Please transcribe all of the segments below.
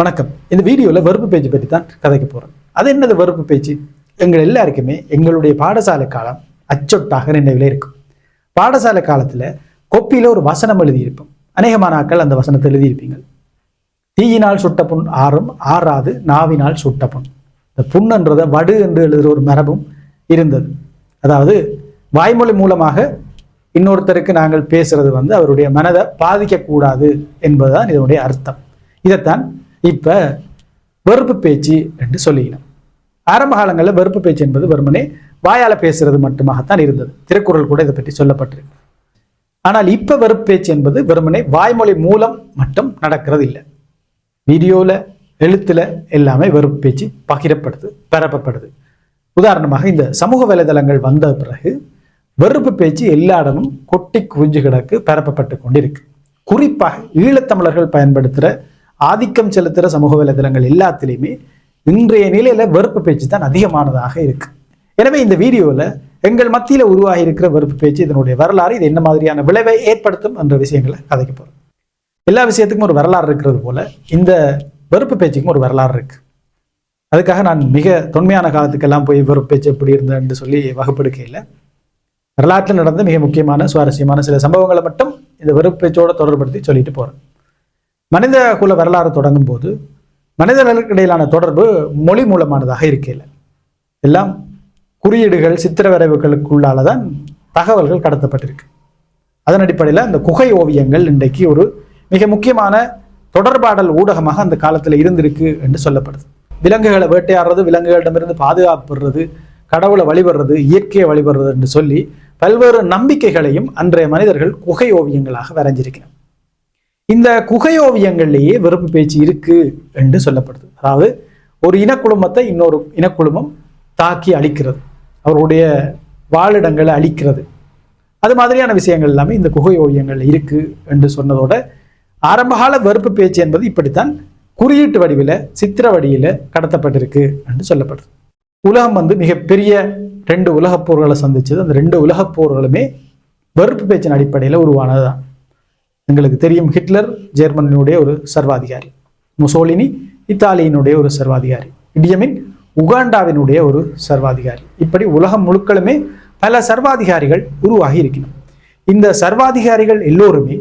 வணக்கம். இந்த வீடியோவில் வெறுப்பு பேச்சு பற்றி தான் கதைக்க போகிறேன் அது என்னது வெறுப்பு பேச்சு? எங்கள் எல்லாருக்குமே எங்களுடைய பாடசாலை காலம் அச்சொட்டாக நினைவில் இருக்கும். பாடசாலை காலத்தில் கொப்பியில் ஒரு வசனம் எழுதியிருப்போம். அநேகமான ஆட்கள் அந்த வசனத்தை எழுதியிருப்பீங்க. தீயினால் சுட்ட புண் ஆறும் ஆறாது நாவினால் சுட்ட புண். இந்த புண்ணுன்றதை வடு என்று எழுதுகிற ஒரு மரபும் இருந்தது. அதாவது வாய்மொழி மூலமாக இன்னொருத்தருக்கு நாங்கள் பேசுறது வந்து அவருடைய மனதை பாதிக்கக்கூடாது என்பதுதான் இதனுடைய அர்த்தம். இதைத்தான் இப்ப வெறுப்பு பேச்சு என்று சொல்லிக்கலாம் ஆரம்ப காலங்களில் வெறுப்பு பேச்சு என்பது வெறுமனே வாயால பேசுறது மட்டுமாகத்தான் இருந்தது. திருக்குறள் கூட இதை பற்றி சொல்லப்பட்டிருக்கு. ஆனால் இப்ப வெறுப்பு பேச்சு என்பது வெறுமனே வாய்மொழி மூலம் மட்டும் நடக்கிறது இல்லை. வீடியோவில் எழுத்தில் எல்லாமே வெறுப்பு பேச்சு பகிரப்படுது பரப்பப்படுது. உதாரணமாக இந்த சமூக வலைதளங்கள் வந்த பிறகு வெறுப்பு பேச்சு எல்லா இடமும் கொட்டி குவிஞ்சு கிடக்கு பரப்பப்பட்டு கொண்டிருக்கு. குறிப்பாக ஈழத்தமிழர்கள் பயன்படுத்துகிற ஆதிக்கம் செலுத்துகிற சமூக வலைதளங்கள் எல்லாத்துலேயுமே இன்றைய நிலையில வெறுப்பு பேச்சு தான் அதிகமானதாக இருக்கு. எனவே இந்த வீடியோவில் எங்கள் மத்தியில் உருவாகி இருக்கிற வெறுப்பு பேச்சு இதனுடைய வரலாறு இது என்ன மாதிரியான விளைவை ஏற்படுத்தும் என்ற விஷயங்களை கதைக்க போகிறோம் எல்லா விஷயத்துக்கும் ஒரு வரலாறு இருக்கிறது போல இந்த வெறுப்பு பேச்சுக்கும் ஒரு வரலாறு இருக்கு. அதுக்காக நான் மிக தொன்மையான காலத்துக்கெல்லாம் போய் வெறுப்பு பேச்சு எப்படி இருந்தேன்னு சொல்லி வகுப்பெடுக்கையில் வரலாற்றில் நடந்த மிக முக்கியமான சுவாரஸ்யமான சில சம்பவங்களை மட்டும் இந்த வெறுப்பு பேச்சோட தொடர்படுத்தி சொல்லிட்டு போகிறேன் மனித குல வரலாறு தொடங்கும் போது மனிதர்களுக்கு இடையிலான தொடர்பு மொழி மூலமானதாக இருக்கையில் எல்லாம் குறியீடுகள் சித்திர வரைவுகளுக்குள்ளால தான் தகவல்கள் கடத்தப்பட்டிருக்கு. அதன் அடிப்படையில் அந்த குகை ஓவியங்கள் இன்றைக்கு ஒரு மிக முக்கியமான தொடர்பாடல் ஊடகமாக அந்த காலத்தில் இருந்திருக்கு என்று சொல்லப்படுது. விலங்குகளை வேட்டையாடுறது விலங்குகளிடமிருந்து பாதுகாப்புறது கடவுளை வழிபடுறது இயற்கையை வழிபடுறது என்று சொல்லி பல்வேறு நம்பிக்கைகளையும் அன்றைய மனிதர்கள் குகை ஓவியங்களாக வரைஞ்சிருக்கிறார் இந்த குகை ஓவியங்கள்லேயே வெறுப்பு பேச்சு இருக்கு என்று சொல்லப்படுது. அதாவது ஒரு இனக்குழுமத்தை இன்னொரு இனக்குழுமம் தாக்கி அழிக்கிறது. அவருடைய வாழிடங்களை அழிக்கிறது. அது மாதிரியான விஷயங்கள் எல்லாமே இந்த குகை ஓவியங்கள் இருக்கு என்று சொன்னதோட ஆரம்பகால வெறுப்பு பேச்சு என்பது இப்படித்தான் குறியீட்டு வடிவில் சித்திர வடிவில் கடத்தப்பட்டிருக்கு என்று சொல்லப்படுது. உலகம் வந்து மிகப்பெரிய ரெண்டு உலகப் போர்களை சந்திச்சது. அந்த ரெண்டு உலகப் போர்களுமே வெறுப்பு பேச்சின் அடிப்படையில் உருவானது தான் எங்களுக்கு தெரியும் ஹிட்லர் ஜெர்மனியினுடைய ஒரு சர்வாதிகாரி முசோலினி இத்தாலியினுடைய ஒரு சர்வாதிகாரி இடியமின் உகாண்டாவினுடைய ஒரு சர்வாதிகாரி. இப்படி உலகம் முழுக்களுமே பல சர்வாதிகாரிகள் உருவாகி இருக்கணும் இந்த சர்வாதிகாரிகள் எல்லோருமே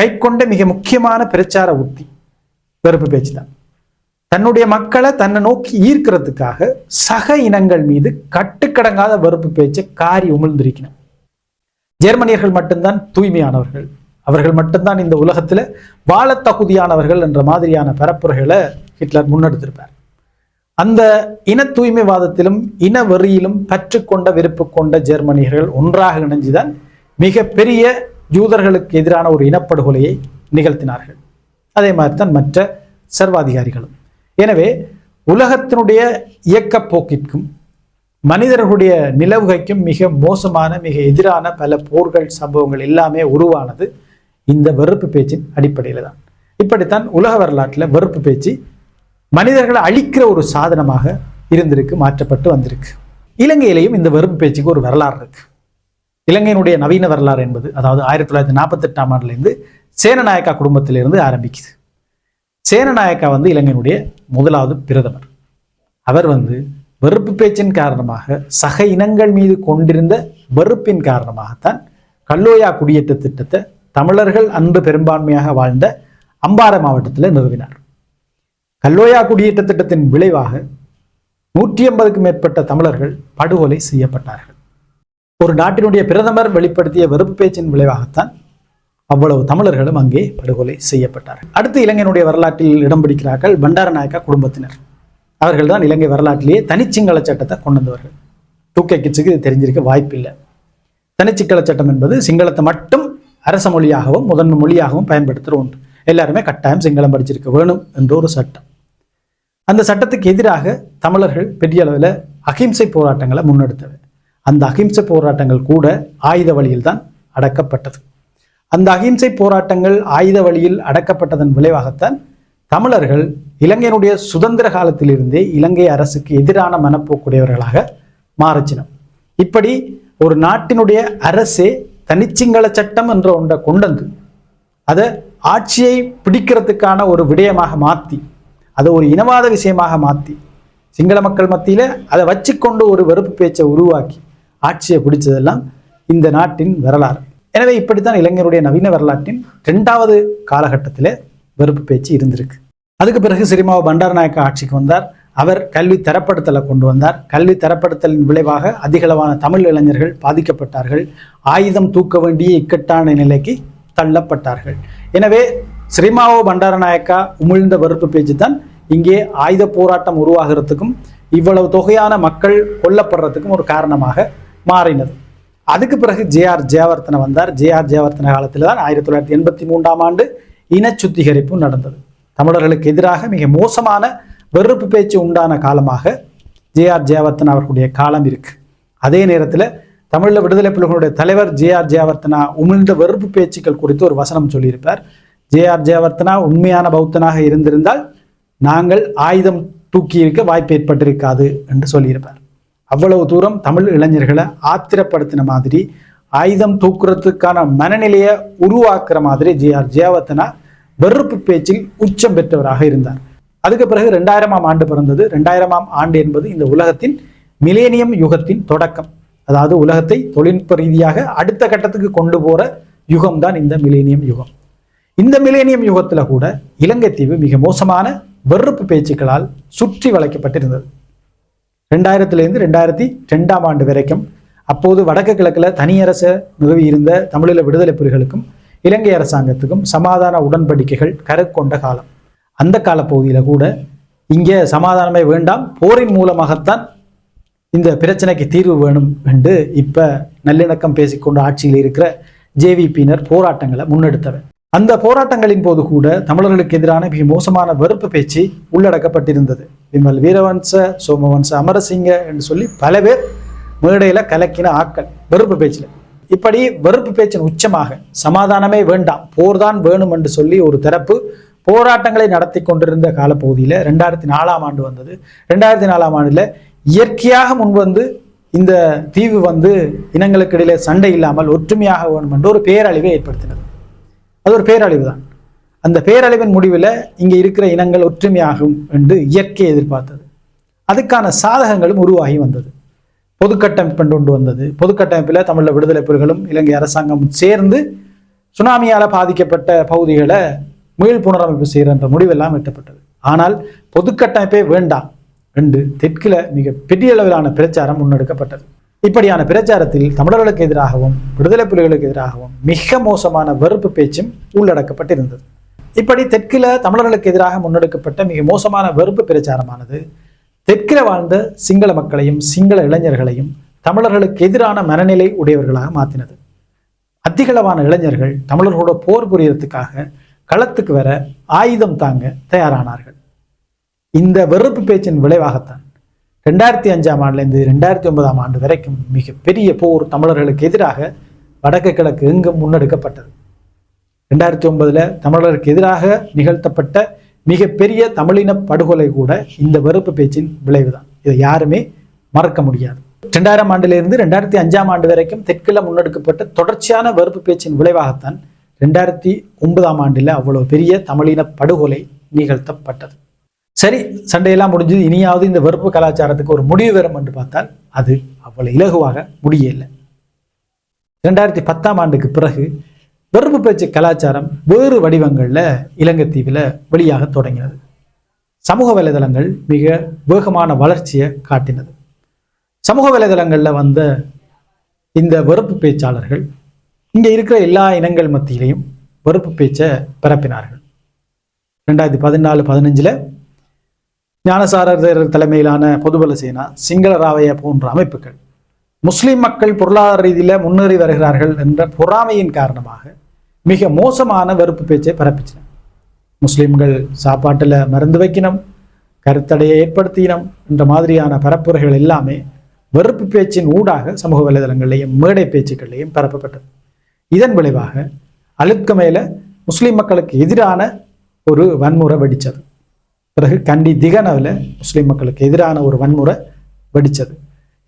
கைக்கொண்ட மிக முக்கியமான பிரச்சார உத்தி வெறுப்பு பேச்சு தான் தன்னுடைய மக்களை தன்னை நோக்கி ஈர்க்கிறதுக்காக சக இனங்கள் மீது கட்டுக்கடங்காத வெறுப்பு பேச்சை காரி உமிழ்ந்திருக்கணும் ஜெர்மனியர்கள் மட்டும்தான் தூய்மையானவர்கள். அவர்கள் மட்டும்தான் இந்த உலகத்தில் வாழ தகுதியானவர்கள் என்ற மாதிரியான பரப்புரைகளை ஹிட்லர் முன்னெடுத்திருப்பார். அந்த இன தூய்மைவாதத்திலும் இன வெறியிலும் பற்று கொண்ட விருப்பு கொண்ட ஜெர்மனியர்கள் ஒன்றாக இணைஞ்சுதான் மிகப்பெரிய ஜூதர்களுக்கு எதிரான ஒரு இனப்படுகொலையை நிகழ்த்தினார்கள். அதே மாதிரி தான் மற்ற சர்வாதிகாரிகளும். எனவே உலகத்தினுடைய இயக்கப்போக்கிற்கும் மனிதர்களுடைய நிலவுகைக்கும் மிக மோசமான மிக எதிரான பல போர்கள் சம்பவங்கள் எல்லாமே உருவானது இந்த வெறுப்பு பேச்சின் அடிப்படையில் தான். இப்படித்தான் உலக வரலாற்றில் வெறுப்பு பேச்சு மனிதர்களை அழிக்கிற ஒரு சாதனமாக இருந்திருக்கு மாற்றப்பட்டு வந்திருக்கு. இலங்கையிலையும் இந்த வெறுப்பு பேச்சுக்கு ஒரு வரலாறு இருக்கு. இலங்கையினுடைய நவீன வரலாறு என்பது அதாவது ஆயிரத்தி தொள்ளாயிரத்தி நாற்பத்தெட்டாம் ஆண்டுலேருந்து சேனநாயக்கா குடும்பத்திலிருந்து ஆரம்பிக்குது. சேனநாயக்கா வந்து இலங்கையினுடைய முதலாவது பிரதமர். அவர் வந்து வெறுப்பு பேச்சின் காரணமாக சக இனங்கள் மீது கொண்டிருந்த வெறுப்பின் காரணமாகத்தான் கல்லோயா குடியேற்ற திட்டத்தை தமிழர்கள் அன்று பெரும்பான்மையாக வாழ்ந்த அம்பாறை மாவட்டத்தில் நிறுவினார். கல்லோயா குடியேற்ற திட்டத்தின் விளைவாக நூற்றி ஐம்பதுக்கும் மேற்பட்ட தமிழர்கள் படுகொலை செய்யப்பட்டார்கள். ஒரு நாட்டினுடைய பிரதமர் வெளிப்படுத்திய வெறுப்பு பேச்சின் விளைவாகத்தான் அவ்வளவு தமிழர்களும் அங்கே படுகொலை செய்யப்பட்டார்கள். அடுத்து இலங்கையினுடைய வரலாற்றில் இடம் பிடிக்கிறார்கள் பண்டாரநாயக்கா குடும்பத்தினர். அவர்கள் தான் இலங்கை வரலாற்றிலேயே தனிச்சிங்கள சட்டத்தை கொண்டு வந்தவர்கள். டூகே கிட்ஸுக்கு இது தெரிஞ்சிருக்க வாய்ப்பில்லை. தனிச்சிங்கள சட்டம் என்பது சிங்களத்தை மட்டும் அரச மொழியாகவும் முதன்மை மொழியாகவும் பயன்படுத்துகிற ஒன்று. எல்லாருமே கட்டாயம் சிங்களம் படிச்சிருக்க வேணும் என்ற ஒரு சட்டம். அந்த சட்டத்துக்கு எதிராக தமிழர்கள் பெரிய அளவில் அகிம்சை போராட்டங்களை முன்னெடுத்தவர் அந்த அகிம்சை போராட்டங்கள் கூட ஆயுத வழியில் தான் அடக்கப்பட்டது. அந்த அகிம்சை போராட்டங்கள் ஆயுத வழியில் அடக்கப்பட்டதன் விளைவாகத்தான் தமிழர்கள் இலங்கையினுடைய சுதந்திர காலத்திலிருந்தே இலங்கை அரசுக்கு எதிரான மனப்போக்குடையவர்களாக மாறச்சினம். இப்படி ஒரு நாட்டினுடைய அரசே தனிச்சிங்கள சட்டம் என்ற ஒன்றை கொண்டு வந்து அதை ஆட்சியை பிடிக்கிறதுக்கான ஒரு விடயமாக மாற்றி அதை ஒரு இனவாத விஷயமாக மாற்றி சிங்கள மக்கள் மத்தியில் அதை வச்சுக்கொண்டு ஒரு வெறுப்பு பேச்சை உருவாக்கி ஆட்சியை பிடிச்சதெல்லாம் இந்த நாட்டின் வரலாறு. எனவே இப்படித்தான் இளைஞருடைய நவீன வரலாற்றின் ரெண்டாவது காலகட்டத்தில் வெறுப்பு பேச்சு இருந்திருக்கு. அதுக்கு பிறகு சிறிமாவ பண்டாரநாயக்க ஆட்சிக்கு வந்தார். அவர் கல்வி தரப்படுத்தலை கொண்டு வந்தார். கல்வி தரப்படுத்தலின் விளைவாக அதிகளவான தமிழ் இளைஞர்கள் பாதிக்கப்பட்டார்கள். ஆயுதம் தூக்க வேண்டிய இக்கட்டான நிலைக்கு தள்ளப்பட்டார்கள். எனவே ஸ்ரீமாவோ பண்டாரநாயக்கா உமிழ்ந்த வெறுப்பு பேச்சு தான் இங்கே ஆயுத போராட்டம் உருவாகிறதுக்கும் இவ்வளவு தொகையான மக்கள் கொல்லப்படுறதுக்கும் ஒரு காரணமாக மாறினது. அதுக்கு பிறகு ஜேஆர் ஜெயவர்த்தன வந்தார். ஜேஆர் ஜெயவர்த்தன காலத்தில் தான் ஆயிரத்தி தொள்ளாயிரத்தி எண்பத்தி மூன்றாம் ஆண்டு இன சுத்திகரிப்பு நடந்தது. தமிழர்களுக்கு எதிராக மிக மோசமான வெறுப்பு பேச்சு உண்டான காலமாக ஜேஆர் ஜெயவர்த்தனா அவர்களுடைய காலம் இருக்கு. அதே நேரத்தில் தமிழில் விடுதலை புலிகளுடைய தலைவர் ஜேஆர் ஜெயவர்த்தனா உமிழ்ந்த வெறுப்பு பேச்சுக்கள் குறித்து ஒரு வசனம் சொல்லியிருப்பார். ஜேஆர் ஜெயவர்த்தனா உண்மையான பௌத்தனாக இருந்திருந்தால் நாங்கள் ஆயுதம் தூக்கி இருக்க வாய்ப்பு ஏற்பட்டிருக்காது என்று சொல்லியிருப்பார். அவ்வளவு தூரம் தமிழ் இளைஞர்களை ஆத்திரப்படுத்தின மாதிரி ஆயுதம் தூக்குறதுக்கான மனநிலையை உருவாக்குற மாதிரி ஜே ஆர் ஜெயவர்த்தனா வெறுப்பு பேச்சில் உச்சம் பெற்றவராக இருந்தார். அதுக்கு பிறகு ரெண்டாயிரமாம் ஆண்டு பிறந்தது. ரெண்டாயிரமாம் ஆண்டு என்பது இந்த உலகத்தின் மிலேனியம் யுகத்தின் தொடக்கம். அதாவது உலகத்தை தொழில்நுட்ப ரீதியாக அடுத்த கட்டத்துக்கு கொண்டு போகிற யுகம் தான் இந்த மிலேனியம் யுகம். இந்த மிலேனியம் யுகத்துல கூட இலங்கை தீவு மிக மோசமான வெறுப்பு பேச்சுக்களால் சுற்றி வளைக்கப்பட்டிருந்தது. ரெண்டாயிரத்திலேருந்து ரெண்டாயிரத்தி ரெண்டாம் ஆண்டு வரைக்கும் அப்போது வடக்கு கிழக்கில் தனியரச நிறுவி இருந்த தமிழீழ விடுதலை புலிகளுக்கும் இலங்கை அரசாங்கத்துக்கும் சமாதான உடன்படிக்கைகள் கருக்கொண்ட காலம். அந்த காலப்பகுதியில் கூட இங்கே சமாதானமே வேண்டாம். போரின் மூலமாகத்தான் இந்த பிரச்சனைக்கு தீர்வு வேணும் என்று இப்போ நல்லிணக்கம் பேசிக்கொண்டு ஆட்சியில் இருக்கிற ஜேவிபியினர் போராட்டங்களை முன்னெடுத்தவர். அந்த போராட்டங்களின் போது கூட தமிழர்களுக்கு எதிரான மிக மோசமான வெறுப்பு பேச்சு உள்ளடக்கப்பட்டிருந்தது. விமல் வீரவன்ச சோமவன்ச அமரசிங்க என்று சொல்லி பல பேர் மேடையில் கலக்கின ஆக்கள் வெறுப்பு பேச்சில். இப்படி வெறுப்பு பேச்சின் உச்சமாக சமாதானமே வேண்டாம் போர்தான் வேணும் என்று சொல்லி ஒரு தரப்பு போராட்டங்களை நடத்தி கொண்டிருந்த காலப்பகுதியில் ரெண்டாயிரத்தி நாலாம் ஆண்டு வந்தது. ரெண்டாயிரத்தி நாலாம் ஆண்டில் இயற்கையாக முன்வந்து இந்த தீவு வந்து இனங்களுக்கு இடையில சண்டை இல்லாமல் ஒற்றுமையாக வேணும் என்று ஒரு பேரழிவை ஏற்படுத்தினது. அது ஒரு பேரழிவு தான். அந்த பேரழிவின் முடிவில் இங்கே இருக்கிற இனங்கள் ஒற்றுமையாகும் என்று இயற்கை எதிர்பார்த்தது. அதுக்கான சாதகங்களும் உருவாகி வந்தது. பொதுக்கட்டமைப்பு கொண்டு வந்தது. பொதுக்கட்டமைப்பில் தமிழில் விடுதலை புலிகளும் இலங்கை அரசாங்கமும் சேர்ந்து சுனாமியால் பாதிக்கப்பட்ட பகுதிகளை மீள் புனரமைப்பு செய்கிற முடிவெல்லாம் எட்டப்பட்டது. ஆனால் பொதுக்கட்டமைப்பே வேண்டாம் என்று தெற்கில மிக பெரிய அளவிலான பிரச்சாரம் முன்னெடுக்கப்பட்டது. இப்படியான பிரச்சாரத்தில் தமிழர்களுக்கு எதிராகவும் விடுதலை புலிகளுக்கு எதிராகவும் மிக மோசமான வெறுப்பு பேச்சும் உள்ளடக்கப்பட்டிருந்தது. இப்படி தெற்கில் தமிழர்களுக்கு எதிராக முன்னெடுக்கப்பட்ட மிக மோசமான வெறுப்பு பிரச்சாரமானது தெற்கில் வாழ்ந்த சிங்கள மக்களையும் சிங்கள இளைஞர்களையும் தமிழர்களுக்கு எதிரான மனநிலை உடையவர்களாக மாற்றினது அதிகளவான இளைஞர்கள் தமிழர்களோட போர் புரியறதுக்காக களத்துக்கு வர ஆயுதம் தாங்க தயாரானார்கள். இந்த வெறுப்பு பேச்சின் விளைவாகத்தான் ரெண்டாயிரத்தி அஞ்சாம் ஆண்டுலேருந்து ரெண்டாயிரத்தி ஒன்பதாம் ஆண்டு வரைக்கும் மிகப்பெரிய போர் தமிழர்களுக்கு எதிராக வடக்கு கிழக்கு எங்கும் முன்னெடுக்கப்பட்டது. ரெண்டாயிரத்தி ஒன்பதுல தமிழருக்கு எதிராக நிகழ்த்தப்பட்ட மிகப்பெரிய தமிழின படுகொலை கூட இந்த வெறுப்பு பேச்சின் விளைவுதான். இதை யாருமே மறக்க முடியாது. ரெண்டாயிரம் ஆண்டிலிருந்து ரெண்டாயிரத்தி அஞ்சாம் ஆண்டு வரைக்கும் தெற்கில் முன்னெடுக்கப்பட்ட தொடர்ச்சியான வெறுப்பு பேச்சின் விளைவாகத்தான் ரெண்டாயிரத்தி ஒன்பதாம் ஆண்டில் அவ்வளவு பெரிய தமிழின படுகொலை நிகழ்த்தப்பட்டது. சரி சண்டையெல்லாம் முடிஞ்சது. இனியாவது இந்த வெறுப்பு கலாச்சாரத்துக்கு ஒரு முடிவு வரும் என்று பார்த்தால் அது அவ்வளவு இலகுவாக முடியலை ரெண்டாயிரத்தி பத்தாம் ஆண்டுக்கு பிறகு வெறுப்பு பேச்சு கலாச்சாரம் வேறு வடிவங்களில் இலங்கை தீவில் வெளியாக தொடங்கினது. சமூக வலைதளங்கள் மிக வேகமான வளர்ச்சியை காட்டினது. சமூக வலைதளங்களில் வந்த இந்த வெறுப்பு பேச்சாளர்கள் இங்கே இருக்கிற எல்லா இனங்கள் மத்தியிலையும் வெறுப்பு பேச்சை பரப்பினார்கள். ரெண்டாயிரத்தி பதினாலு பதினஞ்சில் ஞானசாரர் தலைமையிலான பொதுபல சேனா சிங்கள ராவைய போன்ற அமைப்புகள் முஸ்லிம் மக்கள் பொருளாதார ரீதியில் முன்னேறி வருகிறார்கள் என்ற பொறாமையின் காரணமாக மிக மோசமான வெறுப்பு பேச்சை பரப்பிச்சின. முஸ்லிம்கள் சாப்பாட்டில் மருந்து வைக்கணும் கருத்தடையை ஏற்படுத்தினோம் என்ற மாதிரியான பரப்புரைகள் எல்லாமே வெறுப்பு பேச்சின் ஊடாக சமூக வலைதளங்களையும் மேடை பேச்சுக்களையும் பரப்பப்பட்டது. இதன் விளைவாக அழுக்க மேல முஸ்லீம் மக்களுக்கு எதிரான ஒரு வன்முறை வெடித்தது பிறகு கண்டி திகனவில் முஸ்லீம் மக்களுக்கு எதிரான ஒரு வன்முறை வெடித்தது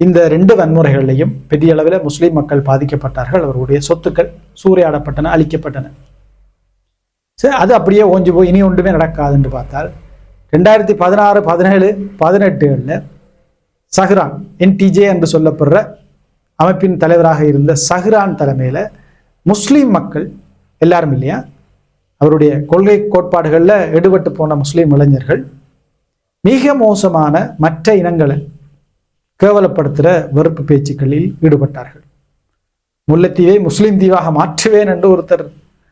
இந்த ரெண்டு வன்முறைகள்லையும் பெரிய அளவில் முஸ்லீம் மக்கள் பாதிக்கப்பட்டார்கள். அவர்களுடைய சொத்துக்கள் சூறையாடப்பட்டன அழிக்கப்பட்டன. சரி அது அப்படியே ஓஞ்சி போய் இனி ஒன்றுமே நடக்காதுன்னு பார்த்தால் ரெண்டாயிரத்தி பதினாறு பதினேழு பதினெட்டுகளில் சஹ்ரான் என்டிஜே என்று சொல்லப்படுற அமைப்பின் தலைவராக இருந்த சஹ்ரான் தலைமையில் முஸ்லீம் மக்கள் எல்லாரும் இல்லையா? அவருடைய கொள்கை கோட்பாடுகளில் எடுபட்டு போன முஸ்லீம் இளைஞர்கள் மிக மோசமான மற்ற இனங்களை கேவலப்படுத்துகிற வெறுப்பு பேச்சுக்களில் ஈடுபட்டார்கள். முல்லைத்தீவை முஸ்லீம் தீவாக மாற்றுவேன் என்று ஒருத்தர்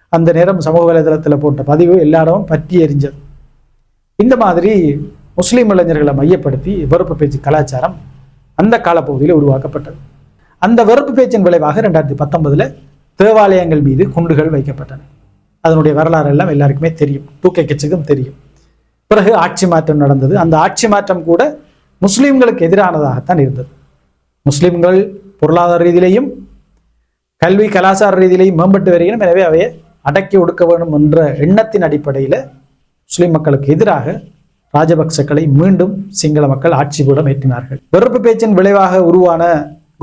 அந்த நேரம் சமூக வலைதளத்தில் போட்ட பதிவு எல்லாரும் பற்றி எரிஞ்சது. இந்த மாதிரி முஸ்லீம் இளைஞர்களை மையப்படுத்தி வெறுப்பு பேச்சு கலாச்சாரம் அந்த காலப்பகுதியில் உருவாக்கப்பட்டது. அந்த வெறுப்பு பேச்சின் விளைவாக ரெண்டாயிரத்தி பத்தொன்பதுல தேவாலயங்கள் மீது குண்டுகள் வைக்கப்பட்டன. அதனுடைய வரலாறு எல்லாம் எல்லாருக்குமே தெரியும். தூக்க கிச்சுக்கும் தெரியும். பிறகு ஆட்சி மாற்றம் நடந்தது. அந்த ஆட்சி மாற்றம் கூட முஸ்லீம்களுக்கு எதிரானதாகத்தான் இருந்தது. முஸ்லீம்கள் பொருளாதார ரீதியிலையும் கல்வி கலாச்சார ரீதியிலையும் மேம்பட்டு வருகிறோம். எனவே அவையை அடக்கி ஒடுக்க வேண்டும் என்ற எண்ணத்தின் அடிப்படையில் முஸ்லீம் மக்களுக்கு எதிராக ராஜபக்சக்களை மீண்டும் சிங்கள மக்கள் ஆட்சி கூட ஏற்றினார்கள். வெறுப்பு பேச்சின் விளைவாக உருவான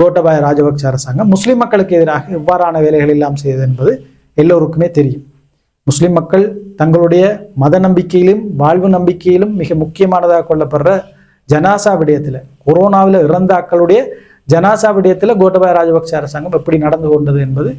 கோட்டபாய ராஜபக்ச அரசாங்கம் முஸ்லிம் மக்களுக்கு எதிராக இவ்வாறான வேலைகள் எல்லாம் செய்தது என்பது எல்லோருக்குமே தெரியும். முஸ்லிம் மக்கள் தங்களுடைய மத நம்பிக்கையிலும் வாழ்வு நம்பிக்கையிலும் மிக முக்கியமானதாக கொள்ளப்படுற ஜனாசா விடயத்தில் கொரோனாவில் இறந்த ஆக்களுடைய ஜனாசா விடயத்தில் கோட்டபாய ராஜபக்ச அரசாங்கம் எப்படி நடந்து கொண்டது என்பது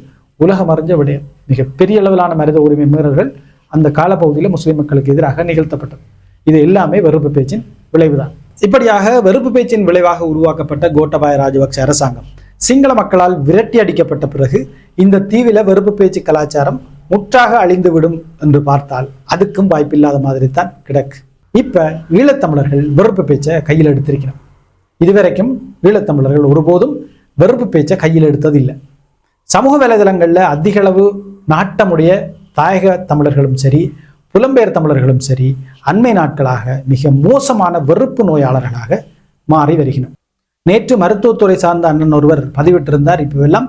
உலகம் அறிஞ்ச விடயம். மிக பெரிய அளவிலான மனித உரிமை மீறல்கள் அந்த காலப்பகுதியில் முஸ்லிம் மக்களுக்கு எதிராக நிகழ்த்தப்பட்டது. இது எல்லாமே வெறுப்பு பேச்சின் விளைவுதான். இப்படியாக வெறுப்பு பேச்சின் விளைவாக உருவாக்கப்பட்ட கோட்டபாய ராஜபக்ச அரசாங்கம் சிங்கள மக்களால் விரட்டி அடிக்கப்பட்ட பிறகு இந்த தீவில வெறுப்பு பேச்சு கலாச்சாரம் முற்றாக அழிந்துவிடும் என்று பார்த்தால் அதுக்கும் வாய்ப்பில்லாத மாதிரி தான் கிடக்கு. இப்ப ஈழத்தமிழர்கள் வெறுப்பு பேச்சை கையில் எடுத்திருக்கிறோம் இதுவரைக்கும் ஈழத்தமிழர்கள் ஒருபோதும் வெறுப்பு பேச்சை கையில் எடுத்ததில்லை. சமூக வலைதளங்களில் அதிகளவு நாட்டமுடைய தாயக தமிழர்களும் சரி புலம்பெயர் தமிழர்களும் சரி அண்மை நாட்களாக மிக மோசமான வெறுப்பு நோயாளர்களாக மாறி வருகின்றனர் நேற்று மருத்துவத்துறை சார்ந்த அண்ணன் ஒருவர் பதிவிட்டிருந்தார். இப்போவெல்லாம்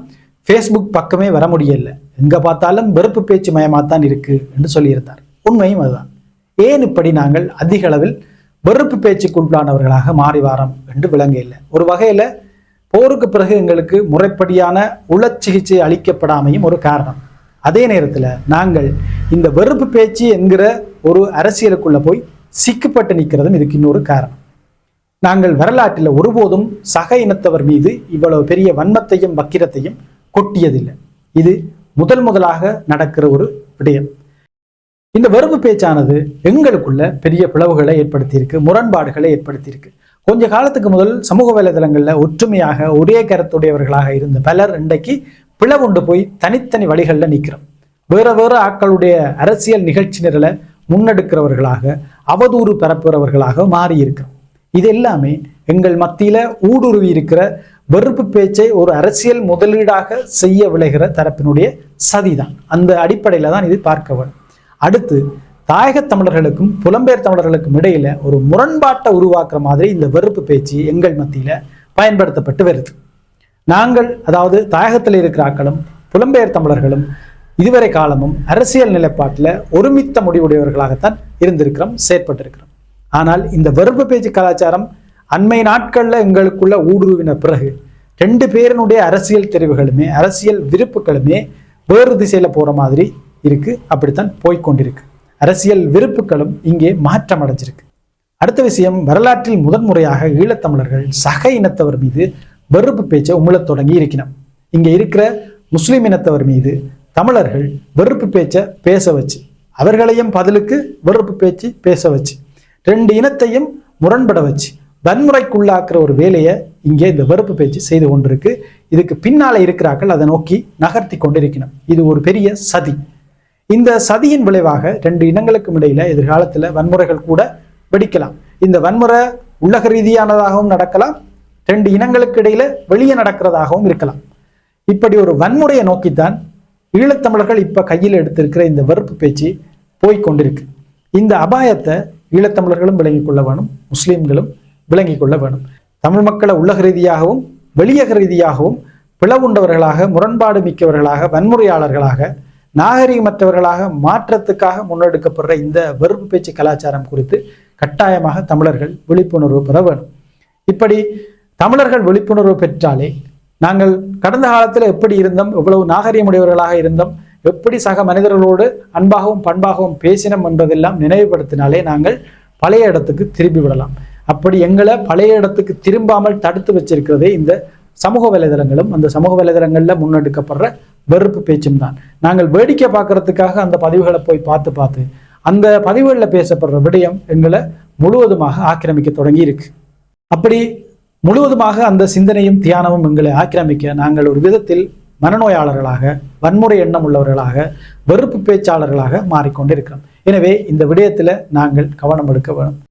ஃபேஸ்புக் பக்கமே வர முடியல. எங்க பார்த்தாலும் வெறுப்பு பேச்சு மயமாத்தான் இருக்கு என்று சொல்லியிருந்தார். உண்மையும் அதுதான். ஏன் இப்படி நாங்கள் அதிக அளவில் வெறுப்பு பேச்சுக்குள்ளானவர்களாக மாறி வாரோம் என்று விளங்க இல்லை. ஒரு வகையில் போருக்கு பிறகு எங்களுக்கு முறைப்படியான உள சிகிச்சை அளிக்கப்படாமையும் ஒரு காரணம். அதே நேரத்தில் நாங்கள் இந்த வெறுப்பு பேச்சு என்கிற ஒரு அரசியலுக்குள்ள போய் சிக்கப்பட்டு நிற்கிறதும் இதுக்கு இன்னொரு காரணம். நாங்கள் வரலாற்றில் ஒருபோதும் சக இனத்தவர் மீது இவ்வளவு பெரிய வன்மத்தையும் வக்கிரத்தையும் கொட்டியதில்லை. இது முதல் முதலாக நடக்கிற ஒரு விடயம். இந்த வெறுப்பு பேச்சானது எங்களுக்குள்ள பெரிய பிளவுகளை ஏற்படுத்தியிருக்கு முரண்பாடுகளை ஏற்படுத்தியிருக்கு. கொஞ்ச காலத்துக்கு முதல் சமூக வலைதளங்களில் ஒற்றுமையாக ஒரே கருத்துடையவர்களாக இருந்த பலர் இன்றைக்கு பிளவுண்டு போய் தனித்தனி வழிகளில் நிற்கிறோம் வேற வேற ஆக்களுடைய அரசியல் நிகழ்ச்சி நிரலை முன்னெடுக்கிறவர்களாக அவதூறு பரப்புகிறவர்களாக மாறியிருக்கிறோம். இது எல்லாமே எங்கள் மத்தியில ஊடுருவி இருக்கிற வெறுப்பு பேச்சை ஒரு அரசியல் முதலீடாக செய்ய விளைகிற தரப்பினுடைய சதிதான். அந்த அடிப்படையில் தான் இது பார்க்க வேண்டும் அடுத்து தாயக தமிழர்களுக்கும் புலம்பெயர் தமிழர்களுக்கும் இடையில ஒரு முரண்பாட்டை உருவாக்குற மாதிரி இந்த வெறுப்பு பேச்சு எங்கள் மத்தியில பயன்படுத்தப்பட்டு வருது. நாங்கள் அதாவது தாயகத்தில் இருக்கிற ஆக்களும் புலம்பெயர் தமிழர்களும் இதுவரை காலமும் அரசியல் நிலைப்பாட்டில் ஒருமித்த முடிவுடையவர்களாகத்தான் இருந்திருக்கிறோம் செயற்பட்டிருக்கிறோம். ஆனால் இந்த வெறுப்பு பேச்சு கலாச்சாரம் அண்மை நாட்களில் எங்களுக்குள்ள ஊடுருவின பிறகு ரெண்டு பேரினுடைய அரசியல் தெரிவுகளுமே அரசியல் விருப்புகளுமே வேறு திசையில் போகிற மாதிரி இருக்கு அப்படித்தான் போய்க்கொண்டிருக்கு. அரசியல் விருப்புகளும் இங்கே மாற்றம் அடைஞ்சிருக்கு. அடுத்த விஷயம் வரலாற்றில் முதன்முறையாக ஈழத்தமிழர்கள் சக இனத்தவர் மீது வெறுப்பு பேச்சை உமிழத் தொடங்கி இருக்கணும் இங்கே இருக்கிற முஸ்லீம் இனத்தவர் மீது தமிழர்கள் வெறுப்பு பேச்சை பேச வச்சு அவர்களையும் பதிலுக்கு வெறுப்பு பேச்சு பேச வச்சு ரெண்டு இனத்தையும் முரண்பட வச்சு வன்முறைக்குள்ளாக்குற ஒரு வேலையை இங்கே இந்த வெறுப்பு பேச்சு செய்து கொண்டிருக்கு. இதுக்கு பின்னாலே இருக்கிறார்கள் அதை நோக்கி நகர்த்தி கொண்டிருக்கணும் இது ஒரு பெரிய சதி. இந்த சதியின் விளைவாக ரெண்டு இனங்களுக்கும் இடையில எதிர்காலத்தில் வன்முறைகள் கூட வெடிக்கலாம். இந்த வன்முறை உள்ளக ரீதியானதாகவும் நடக்கலாம் ரெண்டு இனங்களுக்கு இடையில வெளியே நடக்கிறதாகவும் இருக்கலாம். இப்படி ஒரு வன்முறையை நோக்கித்தான் ஈழத்தமிழர்கள் இப்போ கையில் எடுத்திருக்கிற இந்த வெறுப்பு பேச்சு போய் கொண்டிருக்கு இந்த அபாயத்தை ஈழத்தமிழர்களும் விளங்கிக் கொள்ள வேணும் முஸ்லீம்களும் விளங்கிக் கொள்ள வேணும். தமிழ் மக்களை உள்ளக ரீதியாகவும் வெளியக ரீதியாகவும் பிளவுண்டவர்களாக முரண்பாடு மிக்கவர்களாக வன்முறையாளர்களாக நாகரிகமற்றவர்களாக மாற்றத்துக்காக முன்னெடுக்கப்படுற இந்த வெறுப்பு பேச்சு கலாச்சாரம் குறித்து கட்டாயமாக தமிழர்கள் விழிப்புணர்வு பெற வேணும். இப்படி தமிழர்கள் விழிப்புணர்வு பெற்றாலே நாங்கள் கடந்த காலத்தில் எப்படி இருந்தோம் எவ்வளவு நாகரிகமுடையவர்களாக இருந்தோம் எப்படி சக மனிதர்களோடு அன்பாகவும் பண்பாகவும் பேசினோம் என்பதெல்லாம் நினைவுபடுத்தினாலே நாங்கள் பழைய இடத்துக்கு திரும்பி விடலாம். அப்படி எங்களை பழைய இடத்துக்கு திரும்பாமல் தடுத்து வச்சிருக்கிறதே இந்த சமூக வலைதளங்களும் அந்த சமூக வலைதளங்களில் முன்னெடுக்கப்படுற வெறுப்பு பேச்சும் தான். நாங்கள் வேடிக்கை பார்க்கறதுக்காக அந்த பதிவுகளை போய் பார்த்து பார்த்து அந்த பதிவுகளில் பேசப்படுற விடயம் எங்களை முழுவதுமாக ஆக்கிரமிக்க தொடங்கி இருக்கு அப்படி முழுவதுமாக அந்த சிந்தனையும் தியானமும் எங்களை ஆக்கிரமிக்க நாங்கள் ஒரு விதத்தில் மனநோயாளர்களாக வன்முறை எண்ணம் உள்ளவர்களாக வெறுப்பு பேச்சாளர்களாக மாறிக்கொண்டிருக்கிறோம். எனவே இந்த விடயத்தில் நாங்கள் கவனம் எடுக்க வேண்டும்.